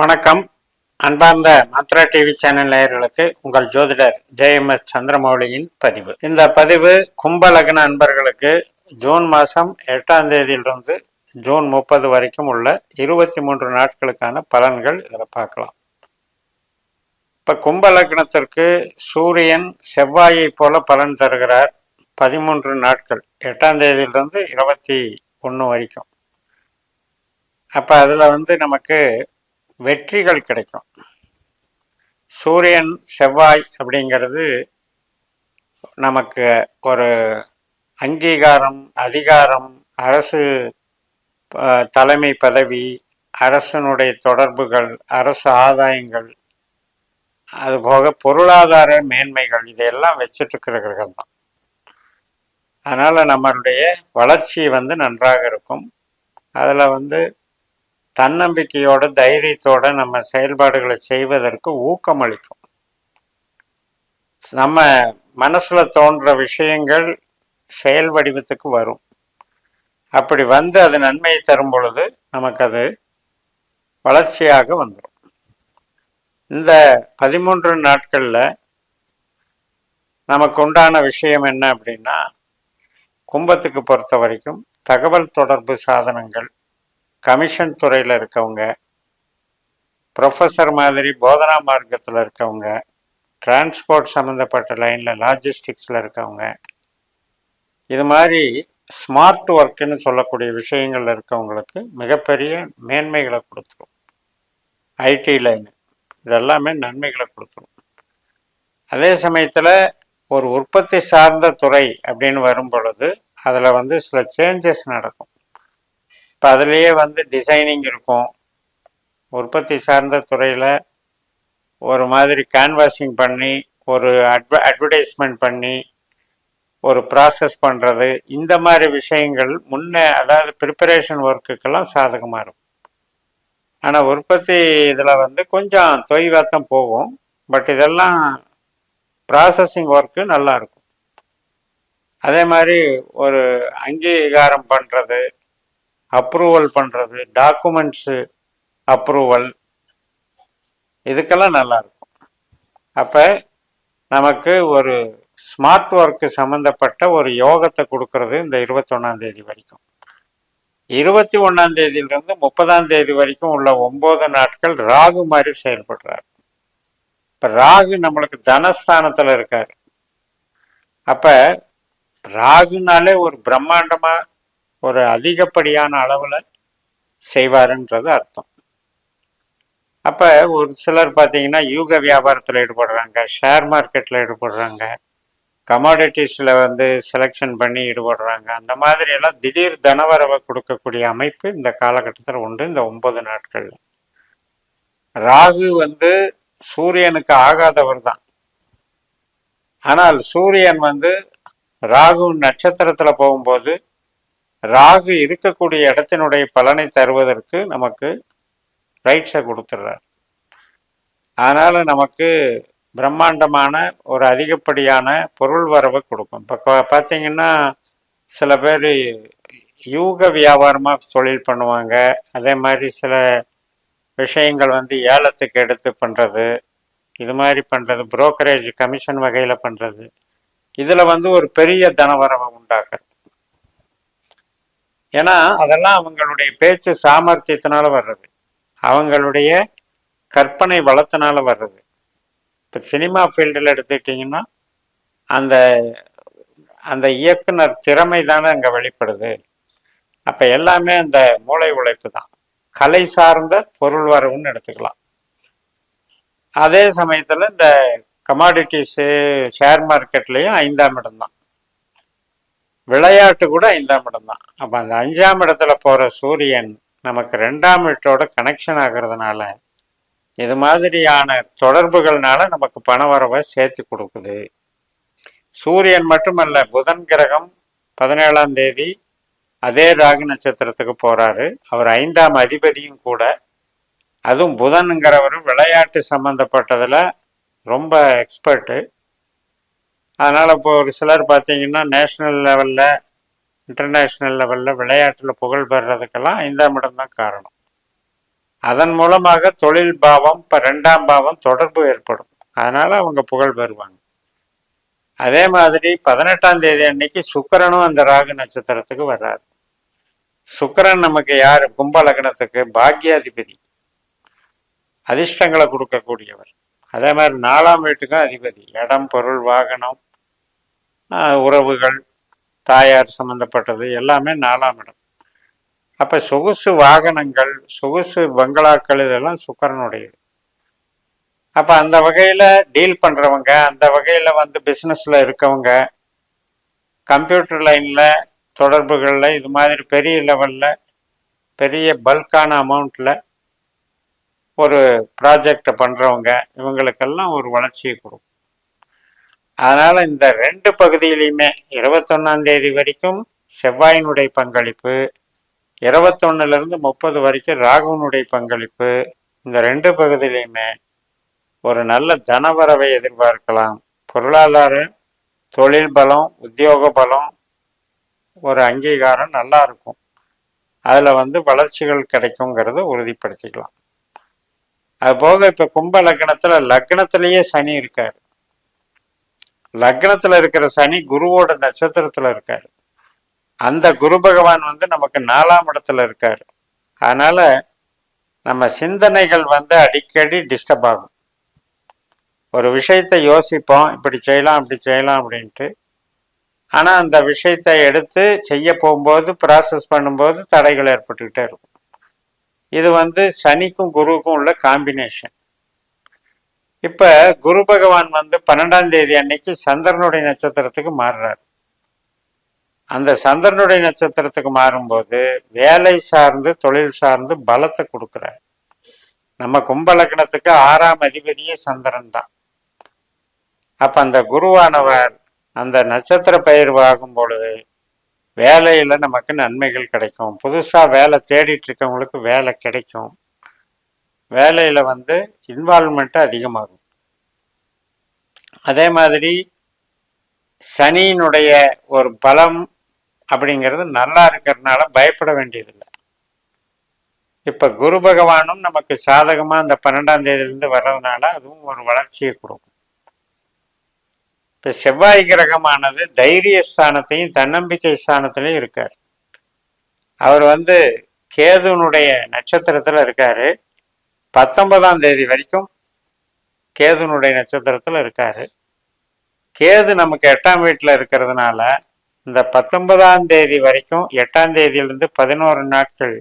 வணக்கம். அன்பார்ந்த மாத்ரா TV channel நேயர்களுக்கு உங்கள் ஜோதிடர் ஜெயஎம்எஸ் சந்திரமௌலியின் பதிவு. இந்த பதிவு கும்ப லக்ன அன்பர்களுக்கு ஜூன் மாதம் எட்டாம் தேதியிலிருந்து ஜூன் முப்பது வரைக்கும் உள்ள இருபத்தி மூன்று நாட்களுக்கான பலன்கள் இதில் பார்க்கலாம். இப்போ கும்ப லக்னத்திற்கு சூரியன் செவ்வாயை போல பலன் தருகிறார் பதிமூன்று நாட்கள் எட்டாம் தேதியிலிருந்து இருபத்தி ஒன்று வரைக்கும். அப்போ அதில் வந்து நமக்கு வெற்றிகள் கிடைக்கும். சூரியன் செவ்வாய் அப்படிங்கிறது நமக்கு ஒரு அங்கீகாரம் அதிகாரம் அரசு தலைமை பதவி அரசனுடைய தொடர்புகள் அரசு ஆதாயங்கள் அதுபோக பொருளாதார மேன்மைகள் இதையெல்லாம் வச்சுட்டுருக்கிற கிரகம் தான். அதனால் நம்மளுடைய வளர்ச்சி வந்து நன்றாக இருக்கும். அதில் வந்து தன்னம்பிக்கையோட தைரியத்தோட நம்ம செயல்பாடுகளை செய்வதற்கு ஊக்கமளிக்கும். நம்ம மனசில் தோன்ற விஷயங்கள் செயல் வடிவத்துக்கு வரும். அப்படி வந்து அது நன்மையை தரும் பொழுது நமக்கு அது வளர்ச்சியாக வந்துடும் இந்த பதிமூன்று நாட்களில் நமக்கு உண்டான விஷயம் என்ன அப்படின்னா கும்பத்துக்கு பொறுத்த வரைக்கும் தகவல் தொடர்பு சாதனங்கள் கமிஷன் துறையில் இருக்கவங்க ப்ரொஃபஸர் மாதிரி போதனா மார்க்கத்தில் இருக்கவங்க டிரான்ஸ்போர்ட் சம்மந்தப்பட்ட லைனில் லாஜிஸ்டிக்ஸில் இருக்கவங்க இது மாதிரி ஸ்மார்ட் ஒர்க்குன்னு சொல்லக்கூடிய விஷயங்கள் இருக்கவங்களுக்கு மிகப்பெரிய மேன்மைகளை கொடுத்துரும். ஐடி லைன் இதெல்லாமே நன்மைகளை கொடுத்துரும். அதே சமயத்தில் ஒரு உற்பத்தி சார்ந்த துறை அப்படின்னு வரும் பொழுது அதில் வந்து சில சேஞ்சஸ் நடக்கும். இப்போ அதுலேயே வந்து டிசைனிங் இருக்கும். உற்பத்தி சார்ந்த துறையில் ஒரு மாதிரி கேன்வாசிங் பண்ணி ஒரு அட்வ அட்வர்டைஸ்மெண்ட் பண்ணி ஒரு ப்ராசஸ் பண்ணுறது இந்த மாதிரி விஷயங்கள் முன்னே அதாவது ப்ரிப்பரேஷன் ஒர்க்குக்கெல்லாம் சாதகமாக இருக்கும். ஆனால் உற்பத்தி இதில் வந்து கொஞ்சம் தொய்வாக தான் போகும். பட் இதெல்லாம் ப்ராசஸிங் ஒர்க்கு நல்லாயிருக்கும் அதே மாதிரி ஒரு அங்கீகாரம் பண்ணுறது அப்ரூவல் பண்ணுறது டாக்குமெண்ட்ஸு அப்ரூவல் இதுக்கெல்லாம் நல்லாயிருக்கும் அப்போ நமக்கு ஒரு ஸ்மார்ட் ஒர்க்கு சம்மந்தப்பட்ட ஒரு யோகத்தை கொடுக்கறது இந்த இருபத்தொன்னாந்தேதி வரைக்கும். இருபத்தி ஒன்றாந்தேதியிலிருந்து முப்பதாம் தேதி வரைக்கும் உள்ள ஒம்பது நாட்கள் ராகு மாதிரி செயல்படுறார். இப்போ ராகு நம்மளுக்கு தனஸ்தானத்தில் இருக்கார். அப்போ ராகுனாலே ஒரு பிரம்மாண்டமாக ஒரு அதிகப்படியான அளவில் செய்வாருன்றது அர்த்தம். அப்போ ஒரு சிலர் பார்த்தீங்கன்னா யூக வியாபாரத்தில் ஈடுபடுறாங்க ஷேர் மார்க்கெட்டில் ஈடுபடுறாங்க கமாடிட்டிஸில் வந்து செலெக்ஷன் பண்ணி ஈடுபடுறாங்க. அந்த மாதிரியெல்லாம் திடீர் தனவரவை கொடுக்கக்கூடிய அமைப்பு இந்த காலகட்டத்தில் உண்டு இந்த ஒன்பது நாட்களில். ராகு வந்து சூரியனுக்கு ஆகாதவர் தான். ஆனால் சூரியன் வந்து ராகு நட்சத்திரத்தில் போகும்போது ராகு இருக்கக்கூடிய இடத்தினுடைய பலனை தருவதற்கு நமக்கு ரைட்ஸை கொடுத்துட்றார். அதனால் நமக்கு பிரம்மாண்டமான ஒரு அதிகப்படியான பொருள் வரவு கொடுக்கும். இப்போ பார்த்தீங்கன்னா சில பேர் யூக வியாபாரமாக தொழில் பண்ணுவாங்க. அதே மாதிரி சில விஷயங்கள் வந்து ஏலத்துக்கு எடுத்து பண்ணுறது இது மாதிரி பண்ணுறது புரோக்கரேஜ் கமிஷன் வகையில் பண்ணுறது இதில் வந்து ஒரு பெரிய தனவரவை உண்டாக்குறது. ஏன்னா அதெல்லாம் அவங்களுடைய பேச்சு சாமர்த்தியத்தினால வர்றது. அவங்களுடைய கற்பனை வளத்தினால வர்றது. இப்போ சினிமா ஃபீல்டில் எடுத்துக்கிட்டிங்கன்னா அந்த அந்த இயக்குனர் திறமை தானே அங்கே வெளிப்படுது. அப்போ எல்லாமே அந்த மூளை உழைப்பு தான். கலை சார்ந்த பொருள் வரவுன்னு எடுத்துக்கலாம். அதே சமயத்தில் இந்த கமாடிட்டிஸு ஷேர் மார்க்கெட்லேயும் ஐந்தாம் இடம்தான் விளையாட்டு கூட ஐந்தாம் இடம் தான். அப்போ அந்த அஞ்சாம் இடத்துல போகிற சூரியன் நமக்கு ரெண்டாம் வீட்டோட கனெக்ஷன் ஆகிறதுனால இது மாதிரியான தொடர்புகள்னால நமக்கு பண வரவை சேர்த்து கொடுக்குது. சூரியன் மட்டுமல்ல புதன் கிரகம் பதினேழாம் தேதி அதே ராகு நட்சத்திரத்துக்கு போகிறாரு அவர் ஐந்தாம் அதிபதியும் கூட. அதுவும் புதனுங்கிறவர் விளையாட்டு சம்மந்தப்பட்டதில் ரொம்ப எக்ஸ்பர்ட்டு அதனால் இப்போ ஒரு சிலர் பார்த்தீங்கன்னா நேஷ்னல் லெவலில் இன்டர்நேஷ்னல் லெவலில் விளையாட்டில் புகழ் பெறுறதுக்கெல்லாம் ஐந்தாம் இடம் தான் காரணம். அதன் மூலமாக தொழில் பாவம் இப்போ ரெண்டாம் பாவம் தொடர்பு ஏற்படும். அதனால அவங்க புகழ் பெறுவாங்க. அதே மாதிரி பதினெட்டாம் தேதி அன்னைக்கு சுக்கரனும் அந்த ராகு நட்சத்திரத்துக்கு வர்றாரு. சுக்கரன் நமக்கு யார்? கும்ப லக்னத்துக்கு பாக்யாதிபதி. அதிர்ஷ்டங்களை கொடுக்கக்கூடியவர். அதே மாதிரி நாலாம் வீட்டுக்கும் அதிபதி இடம் பொருள் வாகனம் உறவுகள் தாயார் சம்பந்தப்பட்டது எல்லாமே நாலாம் இடம். அப்போ சொகுசு வாகனங்கள் சொகுசு பங்களாக்கள் இதெல்லாம் சுக்கரனுடையது. அப்போ அந்த வகையில் டீல் பண்ணுறவங்க அந்த வகையில் வந்து பிஸ்னஸில் இருக்கவங்க கம்ப்யூட்டர் லைனில் தொடர்புகளில் இது மாதிரி பெரிய லெவலில் பெரிய பல்கான அமௌண்ட்டில் ஒரு ப்ராஜெக்டை பண்ணுறவங்க இவங்களுக்கெல்லாம் ஒரு வளர்ச்சியை கொடுக்கும். அதனால் இந்த ரெண்டு பகுதியிலையுமே இருபத்தொன்னாம் தேதி வரைக்கும் செவ்வாயினுடைய பங்களிப்பு இருபத்தொன்னுலேருந்து முப்பது வரைக்கும் ராகுனுடைய பங்களிப்பு இந்த ரெண்டு பகுதியிலையுமே ஒரு நல்ல தனவரவை எதிர்பார்க்கலாம். பொருளாதார தொழில் பலம் உத்தியோக பலம் ஒரு அங்கீகாரம் நல்லா இருக்கும். அதில் வந்து வளர்ச்சிகள் கிடைக்குங்கிறத உறுதிப்படுத்திக்கலாம். அது போக இப்போ கும்ப லக்னத்துல லக்னத்திலேயே சனி இருக்காரு. லக்னத்தில் இருக்கிற சனி குருவோட நட்சத்திரத்தில் இருக்காரு. அந்த குரு பகவான் வந்து நமக்கு நாலாம் இடத்துல இருக்காரு. அதனால நம்ம சிந்தனைகள் வந்து அடிக்கடி டிஸ்டர்ப் ஆகும். ஒரு விஷயத்தை யோசிப்போம் இப்படி செய்யலாம் அப்படி செய்யலாம் அப்படின்ட்டு. ஆனால் அந்த விஷயத்தை எடுத்து செய்ய போகும்போது ப்ராசஸ் பண்ணும்போது தடைகள் ஏற்பட்டுக்கிட்டே இருக்கும். இது வந்து சனிக்கும் குருவுக்கும் உள்ள காம்பினேஷன் இப்போ குரு பகவான் வந்து பன்னெண்டாம் தேதி அன்னைக்கு சந்திரனுடைய நட்சத்திரத்துக்கு மாறுறார். அந்த சந்திரனுடைய நட்சத்திரத்துக்கு மாறும்போது வேலை சார்ந்து தொழில் சார்ந்து பலத்தை கொடுக்குறார். நம்ம கும்ப லக்னத்துக்கு ஆறாம் அதிபதியே சந்திரன் தான். அப்ப அந்த குருவானவர் அந்த நட்சத்திர பயிர்வாகும் பொழுது வேலையில் நமக்கு நன்மைகள் கிடைக்கும். புதுசாக வேலை தேடிட்டு இருக்கவங்களுக்கு வேலை கிடைக்கும். வேலையில் வந்து இன்வால்மெண்ட் அதிகமாகும். அதே மாதிரி சனியினுடைய ஒரு பலம் அப்படிங்கிறது நல்லா இருக்கிறதுனால பயப்பட வேண்டியதில்லை. இப்போ குரு பகவானும் நமக்கு சாதகமாக அந்த பன்னெண்டாம் தேதியிலேருந்து வர்றதுனால அதுவும் ஒரு வளர்ச்சியை கொடுக்கும். இப்போ செவ்வாய் கிரகமானது தைரிய ஸ்தானத்தையும் தன்னம்பிக்கை ஸ்தானத்திலையும் இருக்கார். அவர் வந்து கேதுனுடைய நட்சத்திரத்தில் இருக்கார். பத்தொன்பதாம் தேதி வரைக்கும் கேதுனுடைய நட்சத்திரத்தில் இருக்கார். கேது நமக்கு எட்டாம் வீட்டில் இருக்கிறதுனால இந்த பத்தொன்பதாம் தேதி வரைக்கும் எட்டாம் தேதியிலிருந்து பதினோரு நாட்கள்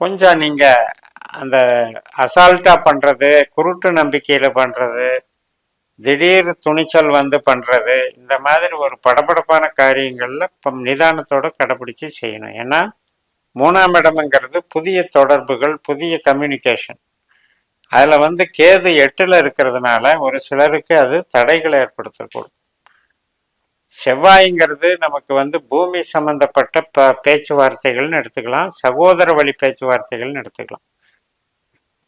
கொஞ்சம் நீங்கள் அந்த அசால்ட்டாக பண்ணுறது குருட்டு நம்பிக்கையில் பண்ணுறது திடீர் துணிச்சல் வந்து பண்ணுறது இந்த மாதிரி ஒரு படபடப்பான காரியங்களில் இப்போ நிதானத்தோட கடைபிடிச்சு செய்யணும். ஏன்னா மூணாம் இடம்ங்கிறது புதிய தொடர்புகள் புதிய கம்யூனிகேஷன் அதில் வந்து கேது எட்டில் இருக்கிறதுனால ஒரு சிலருக்கு அது தடைகளை ஏற்படுத்தக்கூடும். செவ்வாய்ங்கிறது நமக்கு வந்து பூமி சம்பந்தப்பட்ட ப பேச்சுவார்த்தைகள்னு எடுத்துக்கலாம் சகோதர வழி பேச்சுவார்த்தைகள்னு எடுத்துக்கலாம்.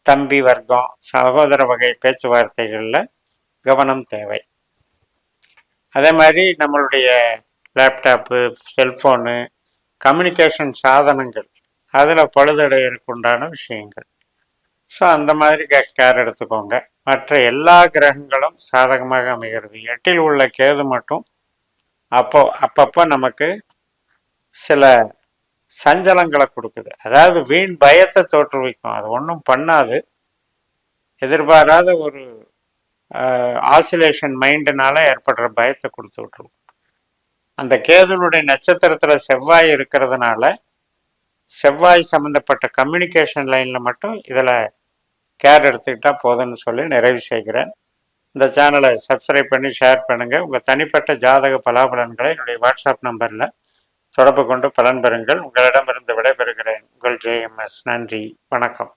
தம்பி வர்க்கம் சகோதர வகை பேச்சுவார்த்தைகளில் கவனம் தேவை. அதே மாதிரி நம்மளுடைய லேப்டாப்பு செல்ஃபோனு கம்யூனிகேஷன் சாதனங்கள் அதில் பழுதடையறதுக்கு உண்டான விஷயங்கள். ஸோ அந்த மாதிரி கேர் எடுத்துக்கோங்க. மற்ற எல்லா கிரகங்களும் சாதகமாக அமைகிறது. எட்டில் உள்ள கேது மட்டும் அப்போ அப்பப்போ நமக்கு சில சஞ்சலங்களை கொடுக்குது. அதாவது வீண் பயத்தை தோற்றுவிக்கும். அது ஒன்றும் பண்ணாது. எதிர்பாராத ஒரு ஆசிலேஷன் மைண்டுனால ஏற்படுற பயத்தை கொடுத்து விட்டுரும். அந்த கேதுனுடைய நட்சத்திரத்தில் செவ்வாய் இருக்கிறதுனால செவ்வாய் சம்மந்தப்பட்ட கம்யூனிகேஷன் லைனில் மட்டும் இதில் கேர் எடுத்துக்கிட்டால் போதும்னு சொல்லி நிறைவு செய்கிறேன். இந்த சேனலை சப்ஸ்கிரைப் பண்ணி ஷேர் பண்ணுங்கள் உங்கள் தனிப்பட்ட ஜாதக பலாபலன்களை என்னுடைய வாட்ஸ்அப் நம்பரில் தொடர்பு கொண்டு பலன் பெறுங்கள். உங்களிடமிருந்து விடைபெறுகிறேன். உங்கள் ஜேஎம்எஸ் நன்றி. வணக்கம்.